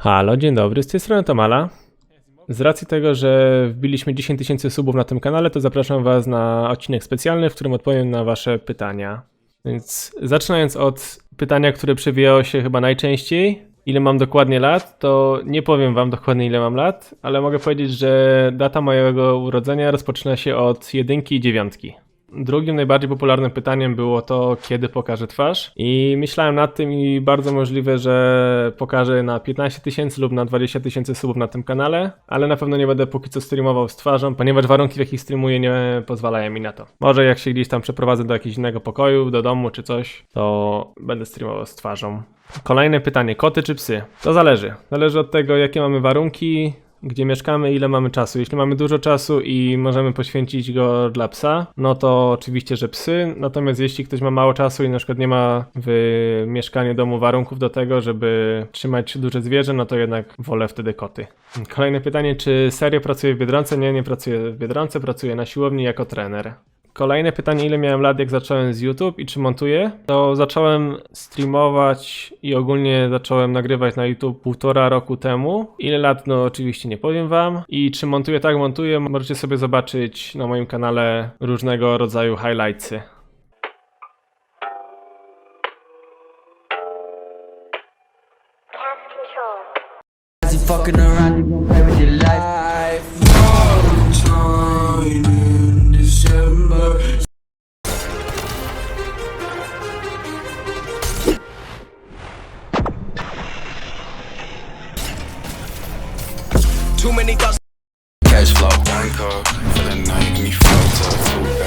Halo, dzień dobry, z tej strony Tomala. Z racji tego, że wbiliśmy 10 tysięcy subów na tym kanale, to zapraszam Was na odcinek specjalny, w którym odpowiem na Wasze pytania. Więc zaczynając od pytania, które przewijało się chyba najczęściej, ile mam dokładnie lat, to nie powiem Wam dokładnie ile mam lat, ale mogę powiedzieć, że data mojego urodzenia rozpoczyna się od jedynki i dziewiątki. Drugim najbardziej popularnym pytaniem było to, kiedy pokażę twarz. I myślałem nad tym i bardzo możliwe, że pokażę na 15 tysięcy lub na 20 tysięcy subów na tym kanale, ale na pewno nie będę póki co streamował z twarzą, ponieważ warunki w jakich streamuję nie pozwalają mi na to. Może jak się gdzieś tam przeprowadzę do jakiegoś innego pokoju, do domu czy coś, to będę streamował z twarzą. Kolejne pytanie, koty czy psy? To zależy. Zależy od tego, jakie mamy warunki, gdzie mieszkamy, ile mamy czasu. Jeśli mamy dużo czasu i możemy poświęcić go dla psa, no to oczywiście, że psy. Natomiast jeśli ktoś ma mało czasu i na przykład nie ma w mieszkaniu domu warunków do tego, żeby trzymać duże zwierzę, no to jednak wolę wtedy koty. Kolejne pytanie, czy serio pracuję w Biedronce? Nie, nie pracuję w Biedronce, pracuję na siłowni jako trener. Kolejne pytanie, ile miałem lat, jak zacząłem z YouTube i czy montuję? To zacząłem streamować i ogólnie zacząłem nagrywać na YouTube półtora roku temu. Ile lat? No oczywiście nie powiem wam. I czy montuję? Tak, montuję. Możecie sobie zobaczyć na moim kanale różnego rodzaju highlightsy. Fucking around, you gon' play with your life. Valentine Too many thoughts. Cash flow. One cup for the night, me flow.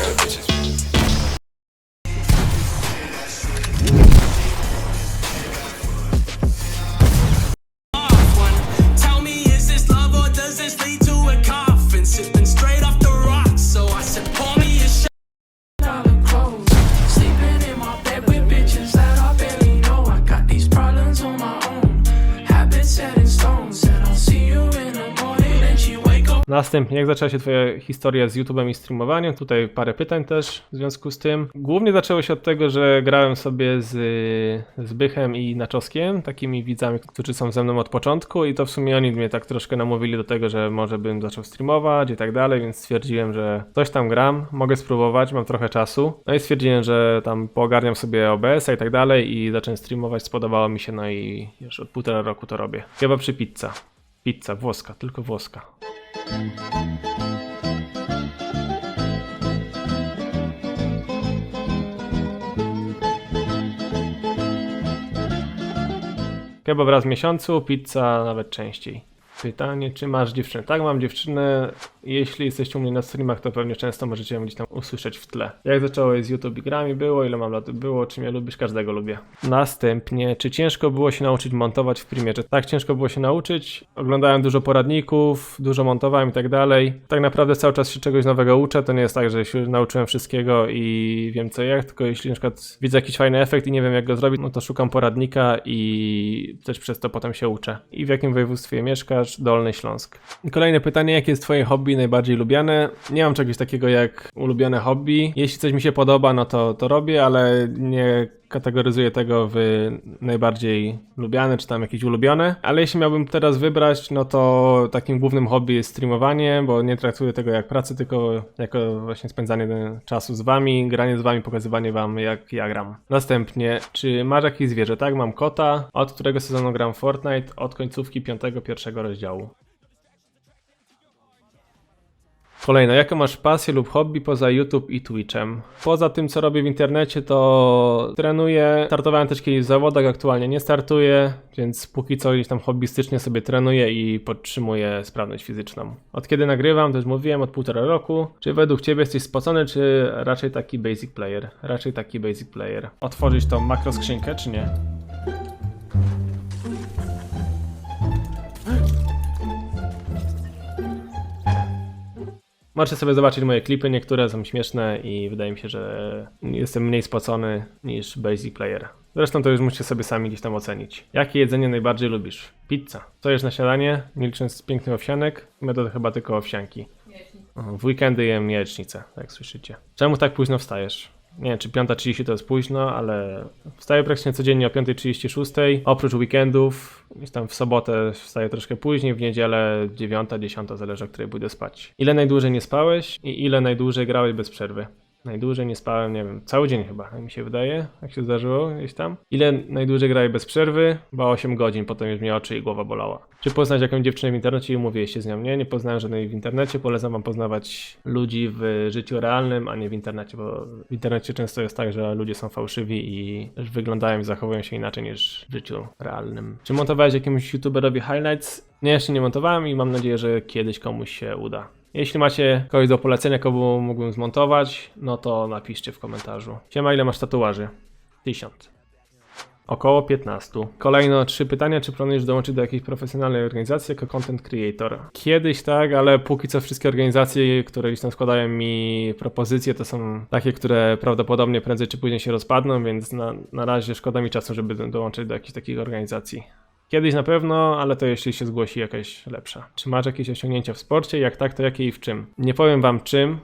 Następnie, jak zaczęła się Twoja historia z YouTube'em i streamowaniem? Tutaj parę pytań też w związku z tym. Głównie zaczęło się od tego, że grałem sobie z, z Bychem i Naczoskiem, takimi widzami, którzy są ze mną od początku i to w sumie oni mnie tak troszkę namówili do tego, że może bym zaczął streamować i tak dalej, więc stwierdziłem, że coś tam gram, mogę spróbować, mam trochę czasu. No i stwierdziłem, że tam poogarniam sobie OBS-a i tak dalej i zacząłem streamować, spodobało mi się, no i już od półtora roku to robię. Chyba przy pizza. Pizza, włoska, tylko włoska. Kebab raz w miesiącu, pizza nawet częściej. Pytanie, czy masz dziewczynę? Tak, mam dziewczynę. Jeśli jesteście u mnie na streamach, to pewnie często możecie ją gdzieś tam usłyszeć w tle. Jak zacząłeś z YouTube grami było, ile mam lat było, czy mnie lubisz? Każdego lubię. Następnie, czy ciężko było się nauczyć montować w Premierze? Tak, ciężko było się nauczyć. Oglądałem dużo poradników, dużo montowałem i tak dalej. Tak naprawdę cały czas się czegoś nowego uczę. To nie jest tak, że się nauczyłem wszystkiego i wiem co jak, tylko jeśli na przykład widzę jakiś fajny efekt i nie wiem jak go zrobić, no to szukam poradnika i też przez to potem się uczę. I w jakim województwie mieszkasz? Dolny Śląsk. Kolejne pytanie, jakie jest twoje hobby najbardziej lubiane? Nie mam czegoś takiego jak ulubione hobby. Jeśli coś mi się podoba, no to to robię, ale nie kategoryzuję tego w najbardziej lubiane, czy tam jakieś ulubione. Ale jeśli miałbym teraz wybrać, no to takim głównym hobby jest streamowanie, bo nie traktuję tego jak pracę, tylko jako właśnie spędzanie czasu z wami, granie z wami, pokazywanie wam jak ja gram. Następnie, czy masz jakieś zwierzę? Tak, mam kota, od którego sezonu gram Fortnite, od końcówki piątego pierwszego rozdziału. Kolejno, jaką masz pasję lub hobby poza YouTube i Twitchem? Poza tym, co robię w internecie, to trenuję. Startowałem też kiedyś w zawodach, aktualnie nie startuję, więc póki co gdzieś tam hobbystycznie sobie trenuję i podtrzymuję sprawność fizyczną. Od kiedy nagrywam, to już mówiłem, od półtora roku. Czy według Ciebie jesteś spocony, czy raczej taki basic player? Raczej taki basic player. Otworzyć tą makroskrzynkę, czy nie? Możecie sobie zobaczyć moje klipy, niektóre są śmieszne i wydaje mi się, że jestem mniej spocony niż basic player. Zresztą to już musicie sobie sami gdzieś tam ocenić. Jakie jedzenie najbardziej lubisz? Pizza. Co jesz na śniadanie? Nie licząc pięknych owsianek? My to chyba tylko owsianki. W weekendy jem jajecznicę, jak słyszycie. Czemu tak późno wstajesz? Nie wiem, czy 5.30 to jest późno, ale wstaję praktycznie codziennie o 5.36. Oprócz weekendów, tam w sobotę wstaję troszkę później, w niedzielę 9, 10, zależy o której pójdę spać. Ile najdłużej nie spałeś i ile najdłużej grałeś bez przerwy? Najdłużej nie spałem, nie wiem, cały dzień chyba, mi się wydaje, jak się zdarzyło gdzieś tam. Ile najdłużej grałeś bez przerwy? Chyba 8 godzin, potem już mnie oczy i głowa bolała. Czy poznać jakąś dziewczynę w internecie i umówiłeś się z nią? Nie, nie poznałem żadnej w internecie, polecam wam poznawać ludzi w życiu realnym, a nie w internecie, bo w internecie często jest tak, że ludzie są fałszywi i wyglądają i zachowują się inaczej niż w życiu realnym. Czy montowałeś jakiemuś youtuberowi highlights? Nie, jeszcze nie montowałem i mam nadzieję, że kiedyś komuś się uda. Jeśli macie kogoś do polecenia, kogo mógłbym zmontować, no to napiszcie w komentarzu. Siema, ile masz tatuaży? 1000. Około 15. Kolejno trzy pytania, czy planujesz dołączyć do jakiejś profesjonalnej organizacji jako content creator? Kiedyś tak, ale póki co wszystkie organizacje, które gdzieś tam składają mi propozycje, to są takie, które prawdopodobnie prędzej czy później się rozpadną, więc na, na razie szkoda mi czasu, żeby do- dołączyć do jakichś takich organizacji. Kiedyś na pewno, ale to jeśli się zgłosi jakaś lepsza. Czy masz jakieś osiągnięcia w sporcie? Jak tak, to jakie i w czym? Nie powiem wam czym,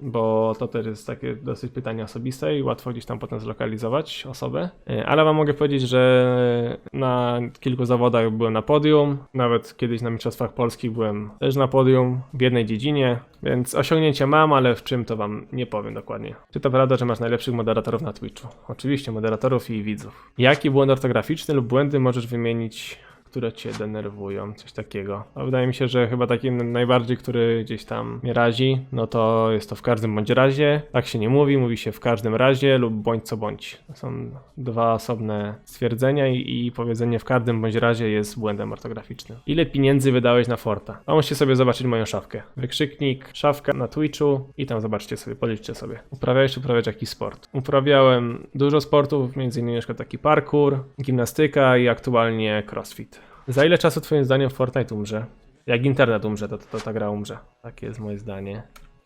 bo to też jest takie dosyć pytanie osobiste i łatwo gdzieś tam potem zlokalizować osobę. E, Ale wam mogę powiedzieć, że na kilku zawodach byłem na podium, nawet kiedyś na Mistrzostwach Polskich byłem też na podium w jednej dziedzinie, więc osiągnięcia mam, ale w czym to wam nie powiem dokładnie. Czy to prawda, że masz najlepszych moderatorów na Twitchu? Oczywiście, moderatorów i widzów. Jaki błąd ortograficzny lub błędy możesz wymienić które cię denerwują, coś takiego. A wydaje mi się, że chyba takim najbardziej, który gdzieś tam mnie razi, no to jest to w każdym bądź razie. Tak się nie mówi, mówi się w każdym razie lub bądź co bądź. To są dwa osobne stwierdzenia i, i powiedzenie w każdym bądź razie jest błędem ortograficznym. Ile pieniędzy wydałeś na Forta? A musicie sobie zobaczyć moją szafkę. Wykrzyknik, szafka na Twitchu i tam zobaczcie sobie, policzcie sobie. Uprawiałeś czy uprawiać jakiś sport? Uprawiałem dużo sportów, innymi na taki parkour, gimnastyka i aktualnie crossfit. Za ile czasu twoim zdaniem Fortnite umrze? Jak internet umrze, to, to, to ta gra umrze. Takie jest moje zdanie.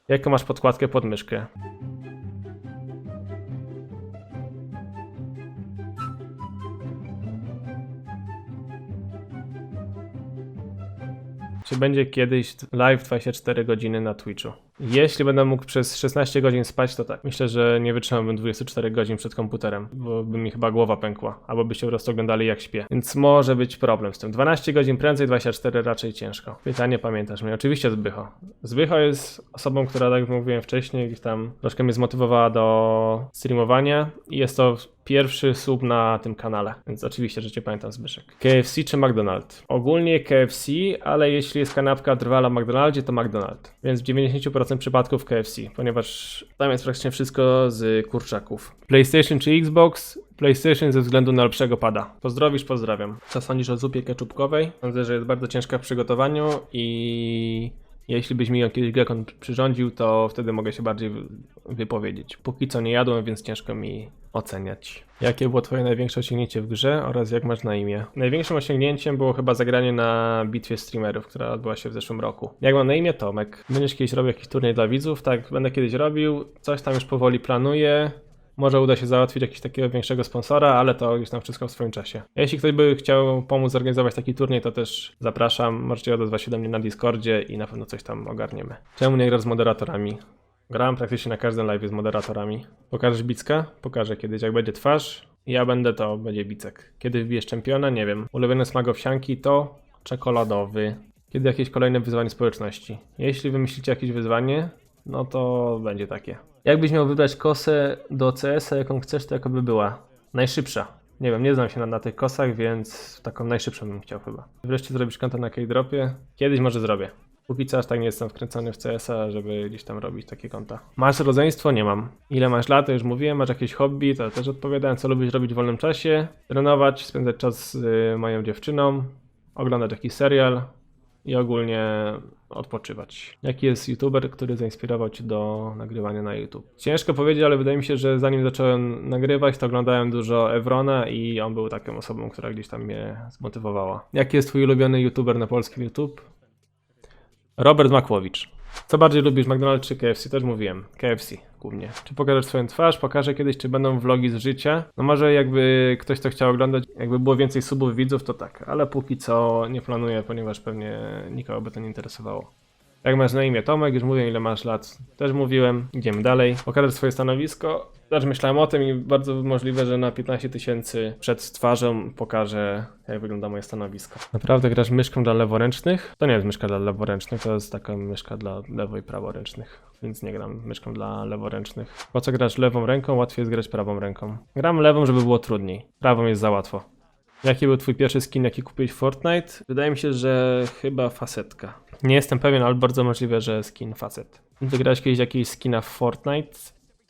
Jaką masz podkładkę pod myszkę? Czy będzie kiedyś live 24 godziny na Twitchu? Jeśli będę mógł przez 16 godzin spać, to tak. Myślę, że nie wytrzymałbym 24 godzin przed komputerem, bo by mi chyba głowa pękła, albo byście po prostu oglądali jak śpię. Więc może być problem z tym. 12 godzin prędzej, 24 raczej ciężko. Pytanie, pamiętasz mnie? Oczywiście Zbycho. Zbycho jest osobą, która, tak jak mówiłem wcześniej, gdzieś tam troszkę mnie zmotywowała do streamowania i jest to pierwszy sub na tym kanale, więc oczywiście, że cię pamiętam Zbyszek. KFC czy McDonald's? Ogólnie KFC, ale jeśli jest kanapka trwala w McDonaldzie, to McDonald's. Więc w 90% przypadków KFC, ponieważ tam jest praktycznie wszystko z kurczaków. PlayStation czy Xbox? PlayStation ze względu na lepszego pada. Pozdrowisz, pozdrawiam. Co sądzisz o zupie keczupkowej? Sądzę, że jest bardzo ciężka w przygotowaniu i jeśli byś mi ją kiedyś Gekon przyrządził, to wtedy mogę się bardziej wy- wypowiedzieć. Póki co nie jadłem, więc ciężko mi oceniać. Jakie było twoje największe osiągnięcie w grze oraz jak masz na imię? Największym osiągnięciem było chyba zagranie na bitwie streamerów, która odbyła się w zeszłym roku. Jak mam na imię? Tomek. Będziesz kiedyś robił jakiś turniej dla widzów? Tak, będę kiedyś robił. Coś tam już powoli planuję. Może uda się załatwić jakiegoś takiego większego sponsora, ale to już tam wszystko w swoim czasie. Jeśli ktoś by chciał pomóc zorganizować taki turniej, to też zapraszam. Możecie odezwać się do mnie na Discordzie i na pewno coś tam ogarniemy. Czemu nie grasz z moderatorami? Grałem praktycznie na każdym live z moderatorami. Pokażesz Bicka? Pokażę kiedyś. Jak będzie twarz, ja będę, to będzie Bicek. Kiedy wbijesz czempiona? Nie wiem. Ulubiony smak owsianki to czekoladowy. Kiedy jakieś kolejne wyzwanie społeczności? Jeśli wymyślicie jakieś wyzwanie, no to będzie takie. Jakbyś miał wybrać kosę do CS-a, jaką chcesz, to jakoby była? Najszybsza. Nie wiem, nie znam się na, na tych kosach, więc taką najszybszą bym chciał chyba. Wreszcie zrobić konto na K-Dropie. Kiedyś może zrobię. Póki co aż tak nie jestem wkręcony w CS-a, żeby gdzieś tam robić takie konta. Masz rodzeństwo? Nie mam. Ile masz lat? To już mówiłem. Masz jakieś hobby? To też odpowiadałem. Co lubisz robić w wolnym czasie? Trenować, spędzać czas z y, moją dziewczyną, oglądać jakiś serial i ogólnie odpoczywać. Jaki jest youtuber, który zainspirował Cię do nagrywania na YouTube? Ciężko powiedzieć, ale wydaje mi się, że zanim zacząłem nagrywać, to oglądałem dużo Evrona i on był taką osobą, która gdzieś tam mnie zmotywowała. Jaki jest Twój ulubiony youtuber na polskim YouTube? Robert Makłowicz. Co bardziej lubisz, McDonald's czy KFC? Też mówiłem. KFC Czy pokażesz swoją twarz? Pokażę kiedyś, czy będą vlogi z życia. No może jakby ktoś to chciał oglądać, jakby było więcej subów widzów, to tak. Ale póki co nie planuję, ponieważ pewnie nikogo by to nie interesowało. Jak masz na imię Tomek, już mówię ile masz lat, też mówiłem. Idziemy dalej. Pokażę swoje stanowisko. Też myślałem o tym i bardzo możliwe, że na 15 tysięcy przed twarzą pokażę, jak wygląda moje stanowisko. Naprawdę grasz myszką dla leworęcznych? To nie jest myszka dla leworęcznych, to jest taka myszka dla lewo i praworęcznych. Więc nie gram myszką dla leworęcznych. Po co grasz lewą ręką? Łatwiej jest grać prawą ręką. Gram lewą, żeby było trudniej. Prawą jest za łatwo. Jaki był twój pierwszy skin, jaki kupiłeś w Fortnite? Wydaje mi się, że chyba facetka. Nie jestem pewien, ale bardzo możliwe, że skin facet. Wygrałeś kiedyś jakiś skina w Fortnite?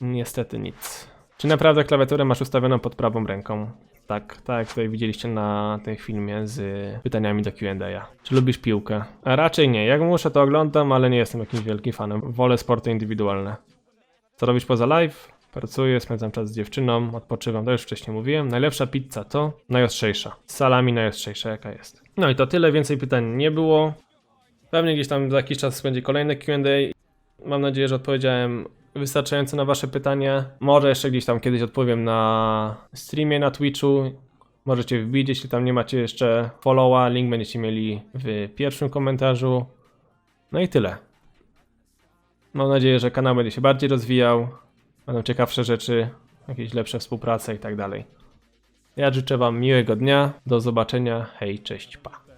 Niestety nic. Czy naprawdę klawiaturę masz ustawioną pod prawą ręką? Tak, tak jak tutaj widzieliście na tym filmie z pytaniami do Q&A. Czy lubisz piłkę? A raczej nie. Jak muszę to oglądam, ale nie jestem jakimś wielkim fanem. Wolę sporty indywidualne. Co robisz poza live? Pracuję, spędzam czas z dziewczyną, odpoczywam, to już wcześniej mówiłem. Najlepsza pizza to najostrzejsza. Z salami najostrzejsza, jaka jest. No i to tyle, więcej pytań nie było. Pewnie gdzieś tam za jakiś czas będzie kolejne QA. Mam nadzieję, że odpowiedziałem wystarczająco na Wasze pytania. Może jeszcze gdzieś tam kiedyś odpowiem na streamie na Twitchu. Możecie wbić, jeśli tam nie macie jeszcze followa. Link będziecie mieli w pierwszym komentarzu. No i tyle. Mam nadzieję, że kanał będzie się bardziej rozwijał. Będą ciekawsze rzeczy, jakieś lepsze współprace i tak dalej. Ja życzę Wam miłego dnia. Do zobaczenia. Hej, cześć, pa.